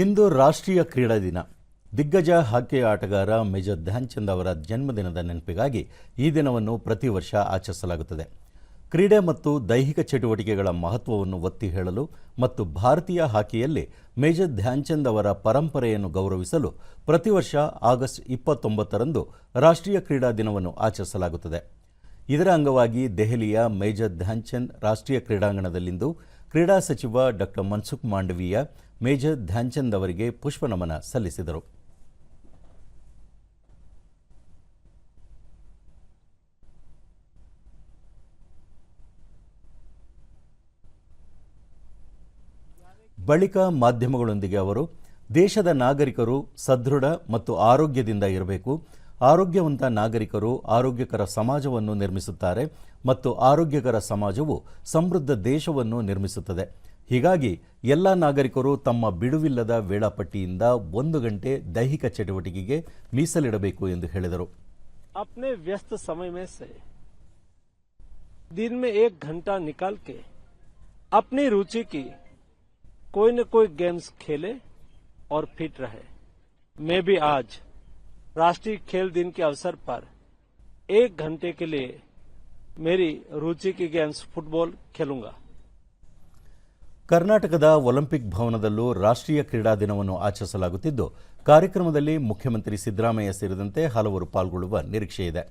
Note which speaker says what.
Speaker 1: ಇಂದು ರಾಷ್ಟ್ರೀಯ ಕ್ರೀಡಾ ದಿನ ದಿಗ್ಗಜ ಹಾಕಿ ಆಟಗಾರ ಮೇಜರ್ ಧ್ಯಾನ್ಚಂದ್ ಅವರ ಜನ್ಮದಿನದ ನೆನಪಿಗಾಗಿ ಈ ದಿನವನ್ನು ಪ್ರತಿ ವರ್ಷ ಆಚರಿಸಲಾಗುತ್ತದೆ ಕ್ರೀಡೆ ಮತ್ತು ದೈಹಿಕ ಚಟುವಟಿಕೆಗಳ ಮಹತ್ವವನ್ನು ಒತ್ತಿ ಹೇಳಲು ಮತ್ತು ಭಾರತೀಯ ಹಾಕಿಯಲ್ಲಿ ಮೇಜರ್ ಧ್ಯಾನ್ಚಂದ್ ಅವರ ಪರಂಪರೆಯನ್ನು ಗೌರವಿಸಲು ಪ್ರತಿ ವರ್ಷ ಆಗಸ್ಟ್ ಇಪ್ಪತ್ತೊಂಬತ್ತರಂದು ರಾಷ್ಟ್ರೀಯ ಕ್ರೀಡಾ ದಿನವನ್ನು ಆಚರಿಸಲಾಗುತ್ತದೆ ಇದರ ಅಂಗವಾಗಿ ದೆಹಲಿಯ ಮೇಜರ್ ಧ್ಯಾನ್ಚಂದ್ ರಾಷ್ಟ್ರೀಯ ಕ್ರೀಡಾಂಗಣದಲ್ಲಿಂದು ಕ್ರೀಡಾ ಸಚಿವ ಡಾಕ್ಟರ್ ಮನ್ಸುಖ್ ಮಾಂಡವೀಯ ಮೇಜರ್ ಧ್ಯಾನ್ಚಂದ್ ಅವರಿಗೆ ಪುಷ್ಪನಮನ ಸಲ್ಲಿಸಿದರು ಬಳಿಕ ಮಾಧ್ಯಮಗಳೊಂದಿಗೆ ಅವರು ದೇಶದ ನಾಗರಿಕರು ಸದೃಢ ಮತ್ತು ಆರೋಗ್ಯದಿಂದ ಇರಬೇಕು ಆರೋಗ್ಯವಂತ ನಾಗರಿಕರು ಆರೋಗ್ಯಕರ ಸಮಾಜವನ್ನು ನಿರ್ಮಿಸುತ್ತಾರೆ ಮತ್ತು ಆರೋಗ್ಯಕರ ಸಮಾಜವು ಸಮೃದ್ಧ ದೇಶವನ್ನು ನಿರ್ಮಿಸುತ್ತದೆ ಹೀಗಾಗಿ ಎಲ್ಲ ನಾಗರಿಕರು ತಮ್ಮ ಬಿಡುವಿಲ್ಲದ ವೇಳಾಪಟ್ಟಿಯಿಂದ ಒಂದು ಗಂಟೆ ದೈಹಿಕ ಚಟುವಟಿಕೆಗೆ ಮೀಸಲಿಡಬೇಕು ಎಂದು ಹೇಳಿದರು
Speaker 2: अपने व्यस्त समय में से दिन में एक घंटा निकाल के अपनी रुचि की कोई न कोई गेम्स खेले और फिट रहे मैं भी आज राष्ट्रीय खेल दिन के अवसर पर एक घंटे के लिए मेरी रुचि की गेम्स फुटबॉल खेलूंगा
Speaker 1: ಕರ್ನಾಟಕದ ಒಲಿಂಪಿಕ್ ಭವನದಲ್ಲೂ ರಾಷ್ಟ್ರೀಯ ಕ್ರೀಡಾ ದಿನವನ್ನು ಆಚರಿಸಲಾಗುತ್ತಿದ್ದು ಕಾರ್ಯಕ್ರಮದಲ್ಲಿ ಮುಖ್ಯಮಂತ್ರಿ ಸಿದ್ದರಾಮಯ್ಯ ಸೇರಿದಂತೆ ಹಲವರು ಪಾಲ್ಗೊಳ್ಳುವ ನಿರೀಕ್ಷೆಯಿದೆ